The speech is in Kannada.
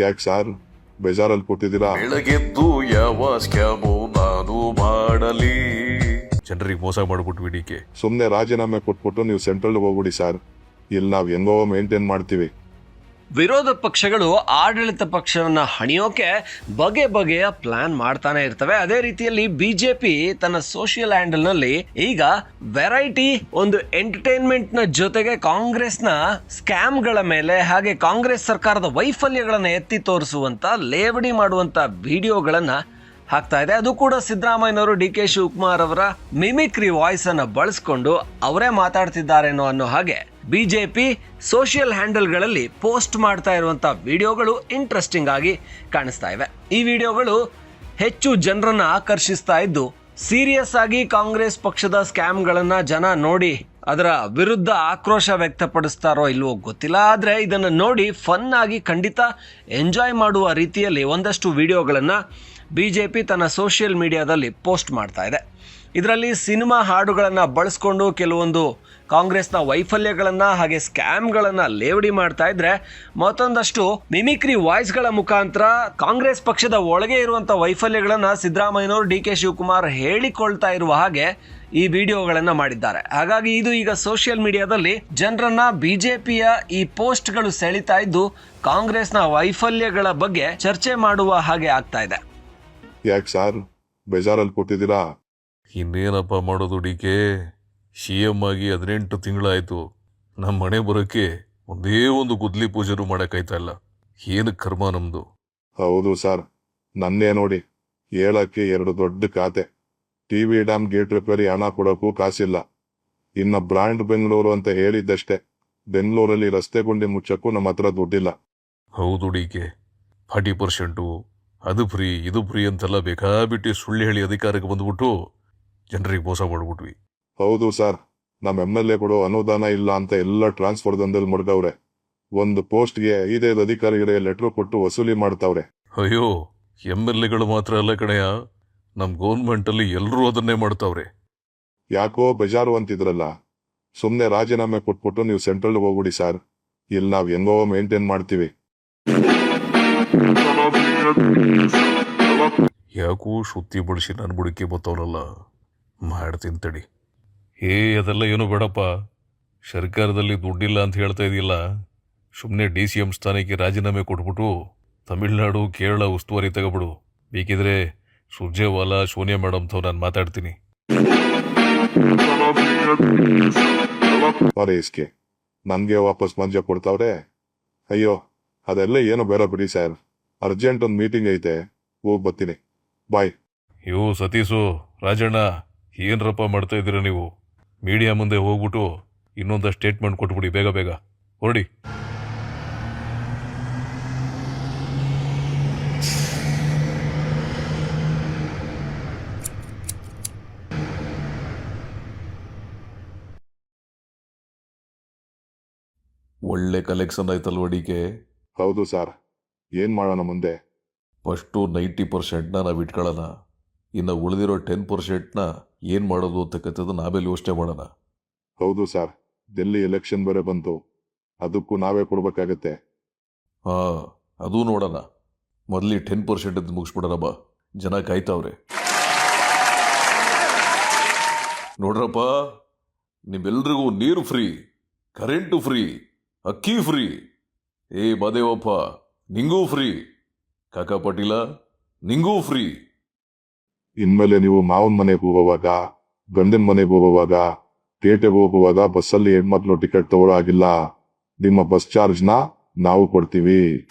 ಯಾಕೆ ಸಾರ್? ಬೇಜಾರಲ್ಲಿ ಕೊಟ್ಟಿದ್ದೀರಾ? ಬೆಳಗೆದ್ದು ಯಾವ ಸ್ಕ್ಯಾಮು ನಾನು ಮಾಡಲಿ. ಜನರಿಗೆ ಮೋಸ ಮಾಡ್ಬಿಟ್ವಿ ಬಿಡಿಕೆ ಸುಮ್ಮನೆ ರಾಜೀನಾಮೆ ಕೊಟ್ಬಿಟ್ಟು ನೀವು ಸೆಂಟ್ರಲ್ ಹೋಗ್ಬಿಡಿ ಸರ್. ಇಲ್ಲಿ ನಾವು ಹೆಂಗೋ ಮೇಂಟೈನ್ ಮಾಡ್ತೀವಿ. ವಿರೋಧ ಪಕ್ಷಗಳು ಆಡಳಿತ ಪಕ್ಷವನ್ನ ಹಣಿಯೋಕೆ ಬಗೆ ಬಗೆಯ ಪ್ಲಾನ್ ಮಾಡ್ತಾನೆ ಇರ್ತವೆ. ಅದೇ ರೀತಿಯಲ್ಲಿ ಬಿಜೆಪಿ ತನ್ನ ಸೋಷಿಯಲ್ ಹ್ಯಾಂಡಲ್ನಲ್ಲಿ ಈಗ ವೆರೈಟಿ ಒಂದು ಎಂಟರ್ಟೈನ್ಮೆಂಟ್ನ ಜೊತೆಗೆ ಕಾಂಗ್ರೆಸ್ನ ಸ್ಕ್ಯಾಮ್ಗಳ ಮೇಲೆ ಹಾಗೆ ಕಾಂಗ್ರೆಸ್ ಸರ್ಕಾರದ ವೈಫಲ್ಯಗಳನ್ನು ಎತ್ತಿ ತೋರಿಸುವಂತ, ಲೇವಡಿ ಮಾಡುವಂತ ವಿಡಿಯೋಗಳನ್ನ ಹಾಕ್ತಾ ಇದೆ. ಅದು ಕೂಡ ಸಿದ್ದರಾಮಯ್ಯನವರು, ಡಿ ಕೆ ಶಿವಕುಮಾರ್ ಅವರ ಮಿಮಿಕ್ರಿ ವಾಯ್ಸ್ ಅನ್ನ ಬಳಸ್ಕೊಂಡು ಅವರೇ ಮಾತಾಡ್ತಿದ್ದಾರೆ ಅನ್ನೋ ಹಾಗೆ ಬಿಜೆಪಿ ಸೋಷಿಯಲ್ ಹ್ಯಾಂಡಲ್ಗಳಲ್ಲಿ ಪೋಸ್ಟ್ ಮಾಡ್ತಾ ಇರುವಂಥ ವಿಡಿಯೋಗಳು ಇಂಟ್ರೆಸ್ಟಿಂಗ್ ಆಗಿ ಕಾಣಿಸ್ತಾ ಇವೆ. ಈ ವಿಡಿಯೋಗಳು ಹೆಚ್ಚು ಜನರನ್ನು ಆಕರ್ಷಿಸ್ತಾ ಇದ್ದು ಸೀರಿಯಸ್ ಆಗಿ ಕಾಂಗ್ರೆಸ್ ಪಕ್ಷದ ಸ್ಕ್ಯಾಮ್ಗಳನ್ನು ಜನ ನೋಡಿ ಅದರ ವಿರುದ್ಧ ಆಕ್ರೋಶ ವ್ಯಕ್ತಪಡಿಸ್ತಾರೋ ಇಲ್ವೋ ಗೊತ್ತಿಲ್ಲ. ಆದರೆ ಇದನ್ನು ನೋಡಿ ಫನ್ನಾಗಿ ಖಂಡಿತ ಎಂಜಾಯ್ ಮಾಡುವ ರೀತಿಯಲ್ಲಿ ಒಂದಷ್ಟು ವಿಡಿಯೋಗಳನ್ನು ಬಿ ಜೆ ಪಿ ತನ್ನ ಸೋಷಿಯಲ್ ಮೀಡಿಯಾದಲ್ಲಿ ಪೋಸ್ಟ್ ಮಾಡ್ತಾ ಇದೆ. ಇದರಲ್ಲಿ ಸಿನಿಮಾ ಹಾಡುಗಳನ್ನು ಬಳಸ್ಕೊಂಡು ಕೆಲವೊಂದು ಕಾಂಗ್ರೆಸ್ನ ವೈಫಲ್ಯಗಳನ್ನು ಹಾಗೆ ಸ್ಕ್ಯಾಮ್ಗಳನ್ನು ಲೇವಡಿ ಮಾಡ್ತಾ ಇದ್ರೆ ಮತ್ತೊಂದಷ್ಟು ಮಿಮಿಕ್ರಿ ವಾಯ್ಸ್ಗಳ ಮುಖಾಂತರ ಕಾಂಗ್ರೆಸ್ ಪಕ್ಷದ ಒಳಗೆ ಇರುವಂಥ ವೈಫಲ್ಯಗಳನ್ನು ಸಿದ್ದರಾಮಯ್ಯನವರು ಡಿ ಕೆ ಶಿವಕುಮಾರ್ ಹೇಳಿಕೊಳ್ತಾ ಇರುವ ಹಾಗೆ ಈ ವಿಡಿಯೋಗಳನ್ನು ಮಾಡಿದ್ದಾರೆ. ಹಾಗಾಗಿ ಇದು ಈಗ ಸೋಷಿಯಲ್ ಮೀಡಿಯಾದಲ್ಲಿ ಜನರನ್ನ ಬಿಜೆಪಿಯ ಈ ಪೋಸ್ಟ್ಗಳು ಸೆಳಿತಾ ಇದ್ದು ಕಾಂಗ್ರೆಸ್ನ ವೈಫಲ್ಯಗಳ ಬಗ್ಗೆ ಚರ್ಚೆ ಮಾಡುವ ಹಾಗೆ ಆಗ್ತಾ ಇದೆ. ಯಾಕೆ ಸಾರ್? ಬೇಜಾರಲ್ಲಿ ಕೊಟ್ಟಿದ್ದೀರಾ ಇನ್ನೇನಪ್ಪ ಮಾಡೋದು ಡಿ ಕೆ ಸಿ ಎಂ ಆಗಿ ಹದಿನೆಂಟು ತಿಂಗಳಾಯ್ತು. ನಮ್ಮ ಮನೆ ಬರೋಕ್ಕೆ ಒಂದೇ ಒಂದು ಗುದ್ಲಿ ಪೂಜೆನೂ ಮಾಡೋಕ್ಕಾಯ್ತಾ ಇಲ್ಲ. ಏನು ಕರ್ಮ ನಮ್ದು? ಹೌದು ಸರ್. ನನ್ನೇ ನೋಡಿ ಹೇಳಕ್ಕೆ ಎರಡು ದೊಡ್ಡ ಖಾತೆ. T V dam gate repair ಹಣ ಕೊಡೋಕ್ಕೂ ಕಾಸಿಲ್ಲ. ಇನ್ನು ಬ್ರಾಂಡ್ ಬೆಂಗಳೂರು ಅಂತ ಹೇಳಿದ್ದಷ್ಟೇ. ಬೆಂಗಳೂರಲ್ಲಿ ರಸ್ತೆ ಗುಂಡಿ ಮುಚ್ಚಕ್ಕೂ ನಮ್ಮ ಹತ್ರ ದುಡ್ಡಿಲ್ಲ. ಹೌದು ಡಿ ಕೆ ಫಾರ್ಟಿ ಪರ್ಸೆಂಟು. ಅದು ಫ್ರೀ ಇದು ಫ್ರೀ ಅಂತೆಲ್ಲ ಬೇಕಾಬಿಟ್ಟು ಸುಳ್ಳು ಹೇಳಿ ಅಧಿಕಾರಕ್ಕೆ ಬಂದ್ಬಿಟ್ಟು ಜನರಿಗೆ ಮೋಸ ಮಾಡ್ಬಿಟ್ವಿ. ಹೌದು ಸರ್. ನಮ್ಮ ಎಂ ಎಲ್ ಎಗಳು ಅನುದಾನ ಇಲ್ಲ ಅಂತ ಎಲ್ಲ ಟ್ರಾನ್ಸ್ಫರ್ ದಂಧದಲ್ಲಿ ಮುಡ್ದವ್ರೆ ಒಂದು ಪೋಸ್ಟ್ಗೆ ಐದೈದು ಅಧಿಕಾರಿಗಳಿಗೆ ಲೆಟರ್ ಕೊಟ್ಟು ವಸೂಲಿ ಮಾಡ್ತಾವ್ರೆ. ಅಯ್ಯೋ ಎಂ ಎಲ್ ಎಗಳು ಮಾತ್ರ ಅಲ್ಲ ಕಣಯ್ಯ. ನಮ್ಮ ಗೌರ್ಮೆಂಟಲ್ಲಿ ಎಲ್ಲರೂ ಅದನ್ನೇ ಮಾಡ್ತಾವ್ರೆ. ಯಾಕೋ ಬೇಜಾರು ಅಂತಿದ್ರಲ್ಲ. ಸುಮ್ಮನೆ ರಾಜೀನಾಮೆ ಕೊಟ್ಬಿಟ್ಟು ನೀವು ಸೆಂಟ್ರಲ್ ಹೋಗ್ಬಿಡಿ ಸರ್. ಇಲ್ಲಿ ನಾವು ಹೆಂಗೋ ಮೇಂಟೈನ್ ಮಾಡ್ತೀವಿ. ಯಾಕೋ ಶುದ್ಧಿ ಬಡಿಸಿ ನನ್ನ ಬುಡಕ್ಕೆ ಬತ್ತವ್ರಲ್ಲ ಮಾಡ್ತೀನಿ ತಡಿ. ಏ, ಅದೆಲ್ಲ ಏನು ಬೇಡಪ್ಪ. ಸರ್ಕಾರದಲ್ಲಿ ದುಡ್ಡಿಲ್ಲ ಅಂತ ಹೇಳ್ತಾ ಇದೆಯಲ್ಲ. ಸುಮ್ಮನೆ ಡಿ ಸಿ ಎಂ ಸ್ಥಾನಕ್ಕೆ ರಾಜೀನಾಮೆ ಕೊಟ್ಬಿಟ್ಟು ತಮಿಳ್ನಾಡು, ಕೇರಳ ಉಸ್ತುವಾರಿ ತಗೊಬಿಡು ಬೇಕಿದ್ರೆ ಸುರ್ಜೇವಾಲಾ, ಸೋನಿಯಾ ಮೇಡಮ್ ತಾವ್ ನಾನು ಮಾತಾಡ್ತೀನಿ. ಇಸ್ಕೆ. ನನ್ಗೆ ವಾಪಸ್ ಮಂಜ ಕೊಡ್ತಾವ್ರೆ. ಅಯ್ಯೋ, ಅದೆಲ್ಲ ಏನು ಬೇಡ ಬಿಡಿ, ಸರ್. ಅರ್ಜೆಂಟ್ ಒಂದು ಮೀಟಿಂಗ್ ಐತೆ ಹೋಗಿ ಬರ್ತೀನಿ. ಬಾಯ್ ಇವು ಸತೀಶು ರಾಜಣ್ಣ ಏನ್ರಪ್ಪ ಮಾಡ್ತಾ ಇದ್ದೀರ ನೀವು? ಮೀಡಿಯಾ ಮುಂದೆ ಹೋಗ್ಬಿಟ್ಟು ಇನ್ನೊಂದು ಸ್ಟೇಟ್ಮೆಂಟ್ ಕೊಟ್ಬಿಡಿ ಬೇಗ ಬೇಗ. ಹೊರಡಿ. ಒಳ್ಳೆ ಕಲೆಕ್ಷನ್ ಆಯ್ತಲ್ವ ಅಡಿಕೆ ಹೌದು ಸರ್ ಏನ್ ಮಾಡೋಣ ಮುಂದೆ? ಫಸ್ಟು ನೈಂಟಿ ಪರ್ಸೆಂಟ್ನ ನಾವು ಇಟ್ಕೊಳ್ಳೋಣ. ಇನ್ನು ಉಳಿದಿರೋ ಟೆನ್ ಪರ್ಸೆಂಟ್ನ ಏನು ಮಾಡೋದು ಅಂತಕ್ಕಂಥದ್ದು ನಾವೇಲಿ ಯೋಚನೆ ಮಾಡೋಣ? ಹೌದು ಸರ್. ಡೆಲ್ಲಿ ಎಲೆಕ್ಷನ್ ಬೇರೆ ಬಂತು. ಅದಕ್ಕೂ ನಾವೇ ಕೊಡಬೇಕಾಗತ್ತೆ. ಹಾಂ ಅದೂ ನೋಡೋಣ. ಮೊದಲಿ ಟೆನ್ ಪರ್ಸೆಂಟ್ ಅಂತ ಮುಗಿಸ್ಬಿಡೋಣ ಬಾ. ಜನ ಕಾಯ್ತಾವ್ರೆ. ನೋಡ್ರಪ್ಪ ನಿಮ್ಮೆಲ್ರಿಗೂ ನೀರು ಫ್ರೀ ಕರೆಂಟು ಫ್ರೀ ಅಕ್ಕಿ ಫ್ರೀ. ಏ ಮಾದೇವಪ್ಪ. ನಿಂಗೂ ಫ್ರೀ. ಕಾಕಾ ಪಾಟೀಲ, ನಿಂಗೂ ಫ್ರೀ. ಇನ್ಮೇಲೆ ನೀವು ಮಾವನ ಮನೆಗೆ ಹೋಗುವಾಗ, ಗಂಡನ ಮನೆಗೆ ಹೋಗುವಾಗ ಥಿಯೇಟರ್ಗೆ ಹೋಗುವಾಗ ಬಸ್ಸಲ್ಲಿ ಹೆಣ್ಮಕ್ಳು ಟಿಕೆಟ್ ತಗೊಳ್ಳೋ ಆಗಿಲ್ಲ ನಿಮ್ಮ ಬಸ್ ಚಾರ್ಜ್ನ ನಾವು ಕೊಡ್ತೀವಿ.